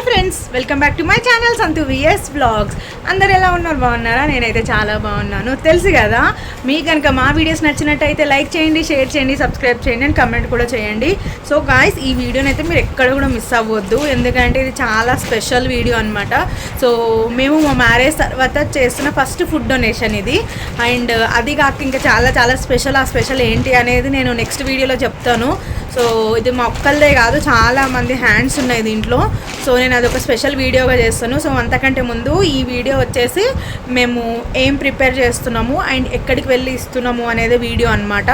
if friends welcome back to my channel Santhu VS blogs అందరు ఎలా ఉన్నారు? బాగున్నారా? నేనైతే చాలా బాగున్నాను. తెలుసు కదా మీకు కనుక మా వీడియోస్ నచ్చినట్టయితే లైక్ చేయండి షేర్ చేయండి సబ్స్క్రైబ్ చేయండి అండ్ కమెంట్ కూడా చేయండి. సో గాయస్ ఈ వీడియోని అయితే మీరు ఎక్కడ కూడా మిస్ అవ్వద్దు. ఎందుకంటే ఇది చాలా స్పెషల్ వీడియో అనమాట సో మేము మా మ్యారేజ్ తర్వాత చేస్తున్న ఫస్ట్ ఫుడ్ డొనేషన్ ఇది. అండ్ uh, అది కాక ఇంకా చాలా చాలా స్పెషల్ ఆ స్పెషల్ ఏంటి అనేది నేను నెక్స్ట్ వీడియోలో చెప్తాను. సో ఇది మా ఒక్కళ్ళదే కాదు చాలా మంది హ్యాండ్స్ ఉన్నాయి దీంట్లో. సో నేను అదొక స్పెషల్ వీడియోగా చేస్తాను. సో అంతకంటే ముందు ఈ వీడియో వచ్చేసి మేము ఏం ప్రిపేర్ చేస్తున్నాము అండ్ ఎక్కడికి వెళ్ళి ఇస్తున్నాము అనేది వీడియో అనమాట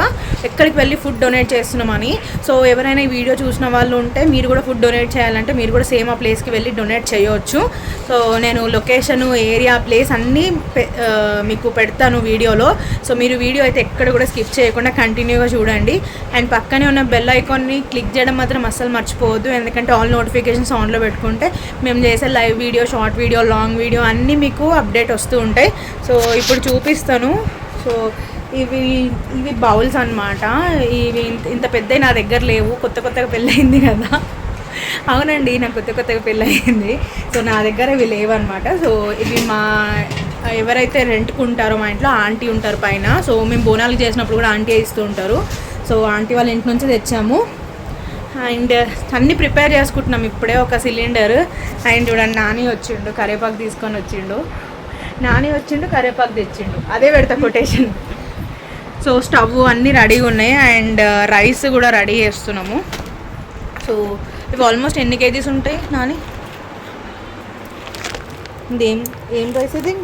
ఎక్కడికి వెళ్ళి ఫుడ్ డొనేట్ చేస్తున్నామని. సో ఎవరైనా ఈ వీడియో చూసిన వాళ్ళు ఉంటే మీరు కూడా ఫుడ్ డొనేట్ చేయాలంటే మీరు కూడా సేమ్ ఆ ప్లేస్కి వెళ్ళి డొనేట్ చేయవచ్చు సో నేను లొకేషన్ ఏరియా ప్లేస్ అన్నీ మీకు పెడతాను వీడియోలో. సో మీరు వీడియో అయితే ఎక్కడ కూడా స్కిప్ చేయకుండా కంటిన్యూగా చూడండి. అండ్ పక్కనే ఉన్న బెల్ ఐకాన్ని క్లిక్ చేయడం మాత్రం అస్సలు మర్చిపోవద్దు. ఎందుకంటే ఆల్ నోటిఫికేషన్స్ ఆన్లో పెట్టుకుంటే మేము చేసే live video short video long video అన్నీ మీకు అప్డేట్ వస్తూ ఉంటాయి. సో ఇప్పుడు చూపిస్తాను. సో ఇవి ఇవి బౌల్స్ అన్నమాట. ఇవి ఇంత- ఇంత పెద్ద నా దగ్గర లేవు. కొత్త కొత్తగా పెళ్ళయింది కదా. అవునండి నాకు కొత్త కొత్తగా పెళ్ళయింది. సో నా దగ్గర ఇవి లేవన్నమాట. సో ఇవి మా ఎవరైతే రెంట్కుంటారో మా ఇంట్లో ఆంటీ ఉంటారు పైన. సో మేము బోనాలు చేసినప్పుడు కూడా ఆంటీ ఇస్తూ ఉంటారు. సో ఆంటీ వాళ్ళ ఇంటి నుంచి తెచ్చాము. అండ్ అన్నీ ప్రిపేర్ చేసుకుంటున్నాం. ఇప్పుడే ఒక సిలిండర్. అండ్ చూడండి నాని వచ్చిండు కరేపాకు తీసుకొని వచ్చిండు. నాని వచ్చిండు కరేపాకు తెచ్చిండు. అదే పెడతా కొటేషన్. సో స్టవ్ అన్నీ రెడీగా ఉన్నాయి. అండ్ రైస్ కూడా రెడీ చేస్తున్నాము. సో ఇవి ఆల్మోస్ట్ ఎన్ని కేజీస్ ఉంటాయి నాని? ఇది ఏం ఏం రైస్ ఇది?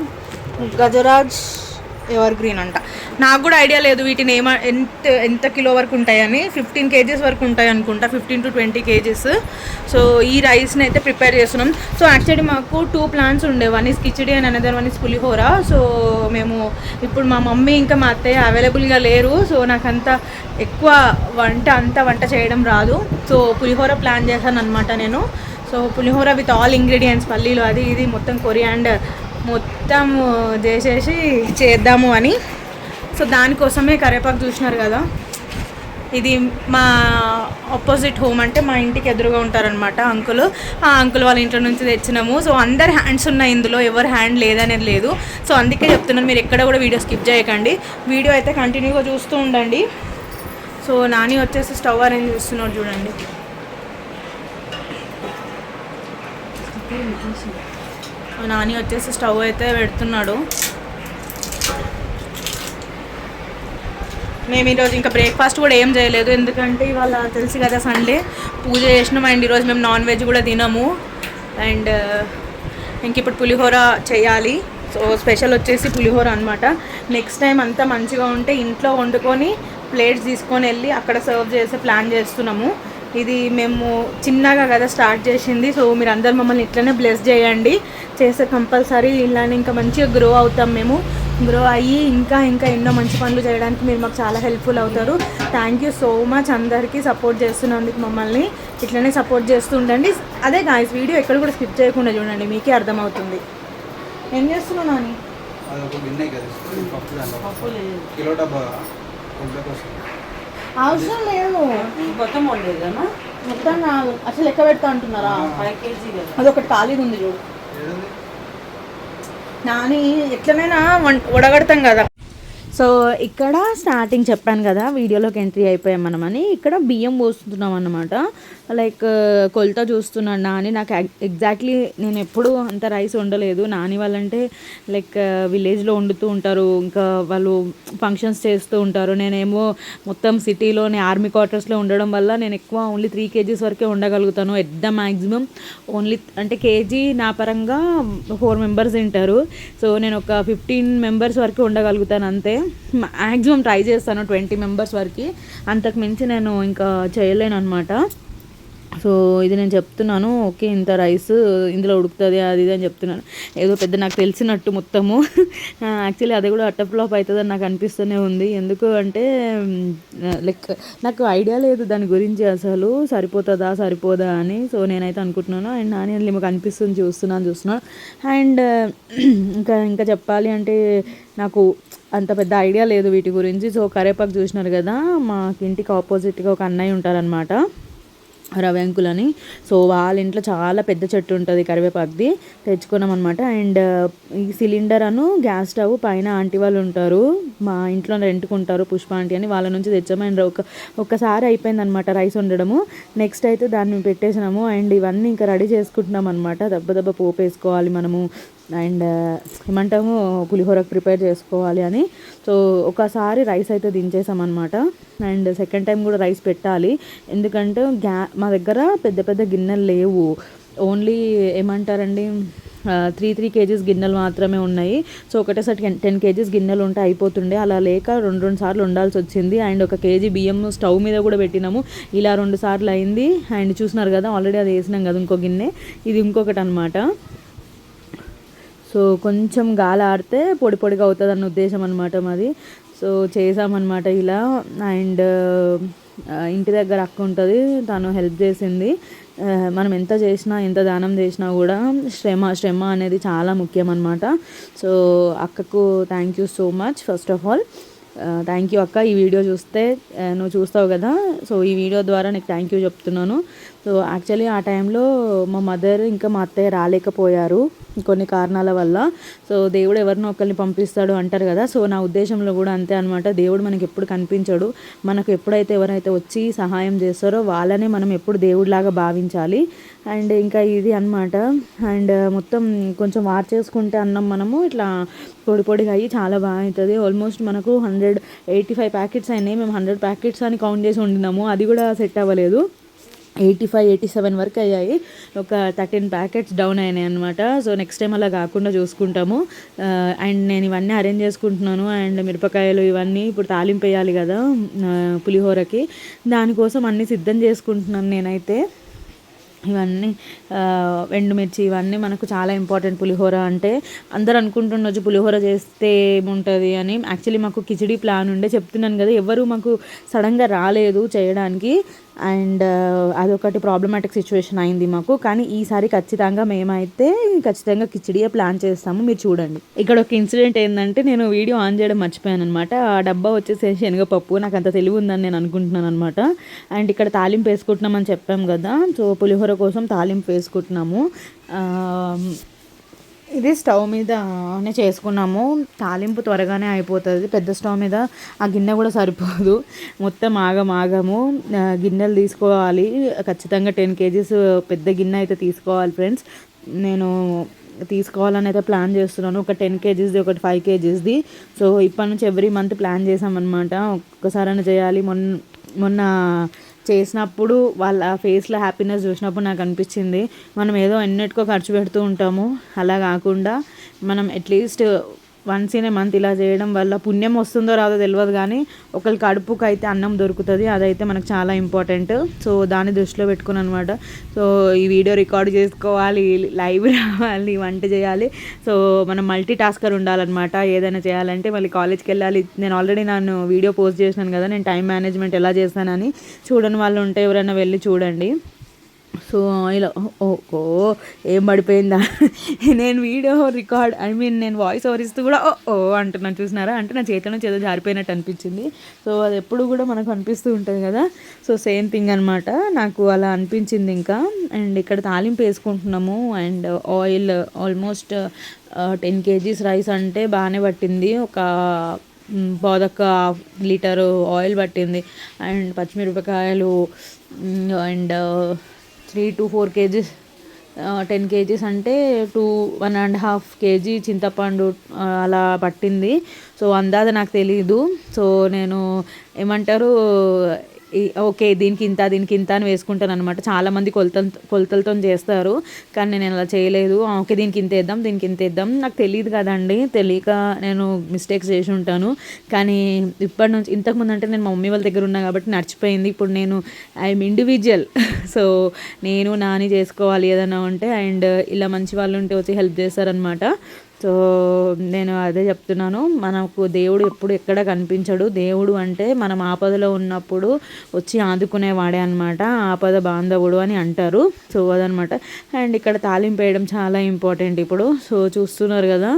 గజరాజ్ ఎవర్ గ్రీన్ అంట. నాకు కూడా ఐడియా లేదు వీటిని ఏమ ఎంత ఎంత కిలో వరకు ఉంటాయని. ఫిఫ్టీన్ కేజీస్ వరకు ఉంటాయి అనుకుంటా fifteen to twenty KGs. So ఈ రైస్ని అయితే ప్రిపేర్ చేస్తున్నాం. సో యాక్చువల్లీ మాకు టూ ప్లాన్స్ ఉండే. One is khichdi and another one is pulihora. So మేము ఇప్పుడు మా మమ్మీ ఇంకా మా అత్తయ్య అవైలబుల్గా లేరు. సో నాకు అంత ఎక్కువ వంట అంత వంట చేయడం రాదు. సో పులిహోర ప్లాన్ చేశాను అనమాట నేను. So pulihora with all ingredients పల్లీలు అది ఇది మొత్తం కొరియాండర్ మొత్తం చేసేసి చేద్దాము అని. సో దానికోసమే కరివేపాకు చూసినారు కదా. ఇది మా ఆపోజిట్ హోమ్ అంటే మా ఇంటికి ఎదురుగా ఉంటారనమాట అంకుల్. ఆ అంకుల్ వాళ్ళ ఇంట్లో నుంచి తెచ్చినాము. సో అందరి హ్యాండ్స్ ఉన్నాయి ఇందులో. ఎవరి హ్యాండ్ లేదనేది లేదు. సో అందుకే చెప్తున్నాను మీరు ఎక్కడ కూడా వీడియో స్కిప్ చేయకండి. వీడియో అయితే కంటిన్యూగా చూస్తూ ఉండండి. సో నాని వచ్చేసి స్టవ్ అరేంజ్ చేస్తున్నాడు చూడండి. నాని వచ్చేసి స్టవ్ అయితే పెడుతున్నాడు. మేము ఈరోజు ఇంకా బ్రేక్ఫాస్ట్ కూడా ఏం చేయలేదు. ఎందుకంటే ఇవాళ తెలుసు కదా సండే. పూజ చేసినాం అండ్ ఈరోజు మేము నాన్ వెజ్ కూడా తినము. అండ్ uh, ఇంక ఇప్పుడు పులిహోర చేయాలి. సో స్పెషల్ వచ్చేసి పులిహోర అనమాట నెక్స్ట్ టైం అంతా మంచిగా ఉంటే ఇంట్లో వండుకొని ప్లేట్స్ తీసుకొని వెళ్ళి అక్కడ సర్వ్ చేసే ప్లాన్ చేస్తున్నాము. ఇది మేము చిన్నగా కదా స్టార్ట్ చేసింది. సో మీరు అందరు మమ్మల్ని ఇట్లనే బ్లెస్ చేయండి. చేస్తే కంపల్సరీ ఇలానే ఇంకా మంచిగా గ్రో అవుతాం మేము. గ్రో అయ్యి ఇంకా ఇంకా ఎన్నో మంచి పనులు చేయడానికి మీరు మాకు చాలా హెల్ప్ఫుల్ అవుతారు. థ్యాంక్ యూ సో మచ్ అందరికీ సపోర్ట్ చేస్తున్నందుకు మమ్మల్ని. ఇట్లనే సపోర్ట్ చేస్తూ ఉండండి అదే గాయస్ వీడియో ఎక్కడ కూడా స్కిప్ చేయకుండా చూడండి. మీకే అర్థమవుతుంది. ఏం చేస్తున్నావు నాని? అది ఒక గిన్నె కదా. పప్పు కిలో డబ్బా. అవసరం లేదు మొత్తం వండేదమ్మా మొత్తం నా అసలు లెక్క పెడతా అంటున్నారా? ఫైవ్ కేజీ కదా. అదొకటి ఖాళీగా ఉంది చూడు నాని ఎట్లనైనా వం- వడగడతాం కదా. సో ఇక్కడ స్టార్టింగ్ చెప్పాను కదా వీడియోలోకి ఎంట్రీ అయిపోయాం మనమని. ఇక్కడ బియ్యం పోస్తున్నాం అన్నమాట లైక్ కొలత చూస్తున్నాను నాని. నాకు ఎగ్జాక్ట్లీ నేను ఎప్పుడూ అంత రైస్ వండలేదు. నాని వాళ్ళంటే లైక్ విలేజ్లో వండుతూ ఉంటారు. ఇంకా వాళ్ళు ఫంక్షన్స్ చేస్తూ ఉంటారు. నేనేమో మొత్తం సిటీలోని ఆర్మీ క్వార్టర్స్లో ఉండడం వల్ల నేను ఎక్కువ ఓన్లీ త్రీ కేజీస్ వరకే ఉండగలుగుతాను ఎట్ ద మ్యాక్సిమం ఓన్లీ అంటే కేజీ నా పరంగా ఫోర్ మెంబర్స్ తింటారు. సో నేను ఒక ఫిఫ్టీన్ మెంబర్స్ వరకు ఉండగలుగుతాను అంతే. మ్యాక్సిమం ట్రై చేస్తాను ట్వంటీ మెంబర్స్ వరకు. అంతకు మించి నేను ఇంకా చేయలేను అనమాట సో ఇది నేను చెప్తున్నాను. ఓకే ఇంత రైస్ ఇందులో ఉడుకుతుంది అది ఇది అని చెప్తున్నాను. ఏదో పెద్ద నాకు తెలిసినట్టు మొత్తము. యాక్చువల్లీ అది కూడా అట్టఫ్లాప్ అవుతుందని నాకు అనిపిస్తూనే ఉంది. ఎందుకు అంటే లైక్ నాకు ఐడియా లేదు దాని గురించి అసలు. సరిపోతుందా సరిపోదా అని. సో నేనైతే అనుకుంటున్నాను. అండ్ నాని అందులో మాకు అనిపిస్తుంది చూస్తున్నాను చూస్తున్నాను. అండ్ ఇంకా ఇంకా చెప్పాలి అంటే నాకు అంత పెద్ద ఐడియా లేదు వీటి గురించి. సో కరేపాకు చూసినారు కదా మాకు ఇంటికి ఆపోజిట్గా ఒక అన్నయ్య ఉంటారనమాట రవి అంకుల్ అని సో వాళ్ళ ఇంట్లో చాలా పెద్ద చెట్టు ఉంటుంది కరివేపాకుది. తెచ్చుకున్నాం అనమాట అండ్ ఈ సిలిండర్ అను గ్యాస్ స్టవ్ పైన ఆంటీ వాళ్ళు ఉంటారు. మా ఇంట్లో రెంట్కుంటారు పుష్ప ఆంటీ అని. వాళ్ళ నుంచి తెచ్చాము. అండ్ ఒక ఒక్కసారి అయిపోయింది అనమాట రైస్ వండడము. నెక్స్ట్ అయితే దాన్ని పెట్టేసినాము. అండ్ ఇవన్నీ ఇంకా రెడీ చేసుకుంటున్నాం అనమాట దెబ్బ దెబ్బ పోపు వేసుకోవాలి మనము. అండ్ ఏమంటాము పులిహోరకు ప్రిపేర్ చేసుకోవాలి అని. సో ఒకసారి రైస్ అయితే దించేసామన్నమాట. అండ్ సెకండ్ టైం కూడా రైస్ పెట్టాలి. ఎందుకంటే గ్యా మా దగ్గర పెద్ద పెద్ద గిన్నెలు లేవు. ఓన్లీ ఏమంటారండి త్రీ త్రీ కేజీస్ గిన్నెలు మాత్రమే ఉన్నాయి. సో ఒకటేసారి టెన్ కేజీస్ గిన్నెలు ఉంటే అయిపోతుండే. అలా లేక రెండు రెండు సార్లు ఉండాల్సి వచ్చింది. అండ్ ఒక కేజీ బియ్యం స్టవ్ మీద కూడా పెట్టినాము. ఇలా రెండు సార్లు అయింది. అండ్ చూసినారు కదా ఆల్రెడీ అది వేసినాం కదా ఇంకో గిన్నె. ఇది ఇంకొకటి అనమాట సో కొంచెం గాలి ఆడితే పొడి పొడిగా అవుతుంది అన్న ఉద్దేశం అనమాట మాది. సో చేసామన్నమాట ఇలా. అండ్ ఇంటి దగ్గర అక్క ఉంటుంది. తను హెల్ప్ చేసింది. మనం ఎంత చేసినా ఎంత దానం చేసినా కూడా శ్రమ శ్రమ అనేది చాలా ముఖ్యం అనమాట సో అక్కకు thank you so much first of all. Thank you అక్క. ఈ వీడియో చూస్తే నువ్వు చూస్తావు కదా? సో ఈ వీడియో ద్వారా నీకు థ్యాంక్ యూ చెప్తున్నాను. సో యాక్చువల్లీ ఆ టైంలో మా మదర్ ఇంకా మా అత్తయ్య రాలేకపోయారు కొన్ని కారణాల వల్ల. సో దేవుడు ఎవరినో ఒకరిని పంపిస్తాడు అంటారు కదా? సో నా ఉద్దేశంలో కూడా అంతే అనమాట దేవుడు మనకి ఎప్పుడు కనిపించడు. మనకు ఎప్పుడైతే ఎవరైతే వచ్చి సహాయం చేస్తారో వాళ్ళనే మనం ఎప్పుడు దేవుడిలాగా భావించాలి. అండ్ ఇంకా ఇది అన్నమాట. అండ్ మొత్తం కొంచెం వార్ చేసుకుంటే అన్నం మనము ఇట్లా పొడి పొడిగా అయ్యి చాలా బాగా అవుతుంది ఆల్మోస్ట్ మనకు హండ్రెడ్ ఎయిటీ ఫైవ్ ప్యాకెట్స్ అయినాయి. మేము హండ్రెడ్ ప్యాకెట్స్ అని కౌంట్ చేసి వండినాము. అది కూడా సెట్ అవ్వలేదు. ఎయిటీ ఫైవ్ ఎయిటీ సెవెన్ వరకు అయ్యాయి. ఒక థర్టీన్ ప్యాకెట్స్ డౌన్ అయినాయి అనమాట సో నెక్స్ట్ టైం అలా కాకుండా చూసుకుంటాము. అండ్ నేను ఇవన్నీ అరేంజ్ చేసుకుంటున్నాను. అండ్ మిరపకాయలు ఇవన్నీ ఇప్పుడు తాలింపు వేయాలి కదా పులిహోరకి. దానికోసం అన్నీ సిద్ధం చేసుకుంటున్నాను నేనైతే. ఇవన్నీ ఎండుమిర్చి ఇవన్నీ మనకు చాలా ఇంపార్టెంట్ పులిహోర అంటే అందరు అనుకుంటుండొచ్చు పులిహోర చేస్తే ఏముంటుంది అని. యాక్చువల్లీ మాకు కిచిడి ప్లాన్ ఉండే చెప్తున్నాను కదా ఎవరు మాకు సడన్గా రాలేదు చేయడానికి. అండ్ అదొకటి ప్రాబ్లమాటిక్ సిచ్యువేషన్ అయింది మాకు. కానీ ఈసారి ఖచ్చితంగా మేమైతే ఖచ్చితంగా కిచిడియే ప్లాన్ చేస్తాము. మీరు చూడండి. ఇక్కడ ఒక ఇన్సిడెంట్ ఏంటంటే నేను వీడియో ఆన్ చేయడం మర్చిపోయాను అనమాట ఆ డబ్బా వచ్చేసేసి శనగపప్పు నాకు అంత తెలివి ఉందని నేను అనుకుంటున్నాను అనమాట అండ్ ఇక్కడ తాలింపు వేసుకుంటున్నామని చెప్పాం కదా. సో పులిహోర కోసం తాలింపు వేసుకుంటున్నాము. ఇది స్టవ్ మీదనే చేసుకున్నాము. తాలింపు త్వరగానే అయిపోతుంది. పెద్ద స్టవ్ మీద ఆ గిన్నె కూడా సరిపోదు. మొత్తం ఆగం ఆగము. గిన్నెలు తీసుకోవాలి. ఖచ్చితంగా టెన్ కేజీస్ పెద్ద గిన్నె అయితే తీసుకోవాలి ఫ్రెండ్స్. నేను తీసుకోవాలని అయితే ప్లాన్ చేస్తున్నాను. ఒక టెన్ కేజీస్ది ఒకటి ఫైవ్ కేజీస్ది. సో ఇప్పటి నుంచి ఎవ్రీ మంత్ ప్లాన్ చేసామన్నమాట. ఒక్కసారైనా చేయాలి. మొన్న మొన్న చేసినప్పుడు వాళ్ళ ఫేస్లో హ్యాపీనెస్ చూసినప్పుడు నాకు అనిపించింది. మనం ఏదో ఎన్నిటికో ఖర్చు పెడుతూ ఉంటాము. అలా కాకుండా మనం at least once in a month ఇలా చేయడం వల్ల పుణ్యం వస్తుందో రాదో తెలియదు కానీ ఒకరి కడుపుకి అయితే అన్నం దొరుకుతుంది. అదైతే మనకు చాలా ఇంపార్టెంట్ సో దాన్ని దృష్టిలో పెట్టుకుని అనమాట సో ఈ వీడియో రికార్డ్ చేసుకోవాలి లైవ్ రావాలి వంట చేయాలి. సో మనం మల్టీ టాస్కర్ ఉండాలన్నమాట. ఏదైనా చేయాలంటే మళ్ళీ కాలేజ్కి వెళ్ళాలి నేను ఆల్రెడీ నన్ను వీడియో పోస్ట్ చేసినాను కదా నేను టైం మేనేజ్మెంట్ ఎలా చేస్తానని చూడని వాళ్ళు ఉంటే ఎవరైనా వెళ్ళి చూడండి. సో ఇలా ఓకో ఏం పడిపోయిందా? నేను వీడియో రికార్డ్ ఐ మీన్ నేను వాయిస్ ఓవర్ ఇస్తూ కూడా ఓ అంటున్నాను చూసినారా? అంటే నా చేతిలో నుంచి ఏదో జారిపోయినట్టు అనిపించింది. సో అది ఎప్పుడు కూడా మనకు అనిపిస్తూ ఉంటుంది కదా? సో సేమ్ థింగ్ అనమాట నాకు అలా అనిపించింది ఇంకా. అండ్ ఇక్కడ తాలింపు వేసుకుంటున్నాము. And oil almost ten KGs rice అంటే బాగానే పట్టింది. ఒక బోదక్క లీటరు ఆయిల్ పట్టింది. అండ్ పచ్చిమిరపకాయలు and three to four KGs ten KGs అంటే two one and half KG చింతపండు అలా పట్టింది. సో అందాజ నాకు తెలియదు సో నేను ఏమంటారు ఓకే దీనికి ఇంత దీనికి ఇంత అని వేసుకుంటాను అనమాట చాలామంది కొలత కొలతలతో చేస్తారు. కానీ నేను అలా చేయలేదు. ఓకే దీనికి ఇంత వేద్దాం దీనికి ఇంత వేద్దాం. నాకు తెలియదు కదండి. తెలియక నేను మిస్టేక్స్ చేసి ఉంటాను. కానీ ఇప్పటి నుంచి ఇంతకుముందు అంటే నేను మా మమ్మీ వాళ్ళ దగ్గర ఉన్నా కాబట్టి నడిచిపోయింది. ఇప్పుడు నేను ఐఎమ్ ఇండివిజువల్ సో నేను నాని చేసుకోవాలి ఏదైనా ఉంటే అండ్ ఇలా మంచి వాళ్ళు ఉంటే వచ్చి హెల్ప్ చేస్తారనమాట సో నేను అదే చెప్తున్నాను. మనకు దేవుడు ఎప్పుడు ఎక్కడ కనిపించడు. దేవుడు అంటే మనం ఆపదలో ఉన్నప్పుడు వచ్చి ఆదుకునేవాడే అనమాట ఆపద బాంధవుడు అని అంటారు. సో అదనమాట అండ్ ఇక్కడ తాలింపు వేయడం చాలా ఇంపార్టెంట్ ఇప్పుడు. సో చూస్తున్నారు కదా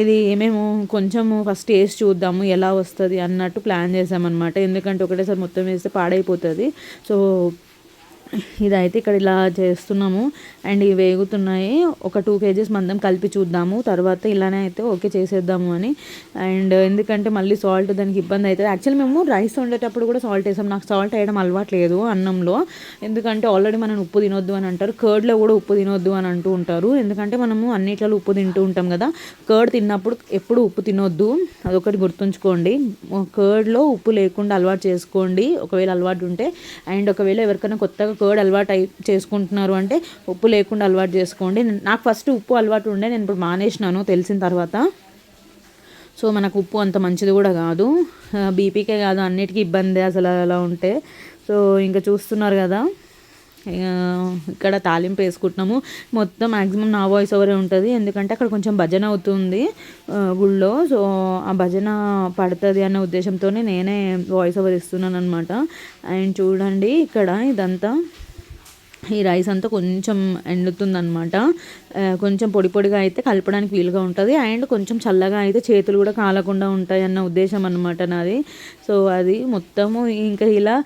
ఇది మేము కొంచెము ఫస్ట్ వేసి చూద్దాము ఎలా వస్తుంది అన్నట్టు ప్లాన్ చేసామన్నమాట ఎందుకంటే ఒకటేసారి మొత్తం వేస్తే పాడైపోతుంది. సో ఇదైతే ఇక్కడ ఇలా చేస్తున్నాము. అండ్ ఇవి వేగుతున్నాయి. ఒక టూ కేజీస్ మందం కలిపి చూద్దాము. తర్వాత ఇలానే అయితే ఓకే చేసేద్దాము అని. అండ్ ఎందుకంటే మళ్ళీ సాల్ట్ దానికి ఇబ్బంది అవుతుంది. యాక్చువల్లీ మేము రైస్ వండేటప్పుడు కూడా సాల్ట్ వేసాం నాకు సాల్ట్ వేయడం అలవాట్లేదు అన్నంలో. ఎందుకంటే ఆల్రెడీ మనం ఉప్పు తినొద్దు అని అంటారు. కర్డ్లో కూడా ఉప్పు తినొద్దు అని అంటూ ఉంటారు. ఎందుకంటే మనము అన్నిట్లలో ఉప్పు తింటూ ఉంటాం కదా. కర్డ్ తిన్నప్పుడు ఎప్పుడు ఉప్పు తినొద్దు. అదొకటి గుర్తుంచుకోండి. కర్డ్లో ఉప్పు లేకుండా అలవాటు చేసుకోండి. ఒకవేళ అలవాటు ఉంటే. అండ్ ఒకవేళ ఎవరికైనా కొత్తగా కర్డ్ అలవాటు అయి చేసుకుంటున్నారు అంటే ఉప్పు లేకుండా అలవాటు చేసుకోండి. నాకు ఫస్ట్ ఉప్పు అలవాటు ఉండే నేను ఇప్పుడు మానేసినాను తెలిసిన తర్వాత. సో మనకు ఉప్పు అంత మంచిది కూడా కాదు. బీపీకే కాదు అన్నిటికీ ఇబ్బంది అసలు అలా ఉంటే. సో ఇంకా చూస్తున్నారు కదా. ఇక్కడ తాలింపు వేసుకుంటున్నాము. మొత్తం మ్యాక్సిమం నా వాయిస్ ఓవరే ఉంటుంది. ఎందుకంటే అక్కడ కొంచెం భజన అవుతుంది గుళ్ళో. సో ఆ భజన పడుతుంది అన్న ఉద్దేశంతోనే నేనే వాయిస్ ఓవర్ ఇస్తున్నాను అనమాట అండ్ చూడండి ఇక్కడ ఇదంతా ఈ రైస్ అంతా కొంచెం ఎండుతుందనమాట కొంచెం పొడి పొడిగా అయితే కలపడానికి వీలుగా ఉంటుంది. అండ్ కొంచెం చల్లగా అయితే చేతులు కూడా కాలకుండా ఉంటాయి అన్న ఉద్దేశం అనమాట నాది. సో అది మొత్తము ఇంకా ఇలా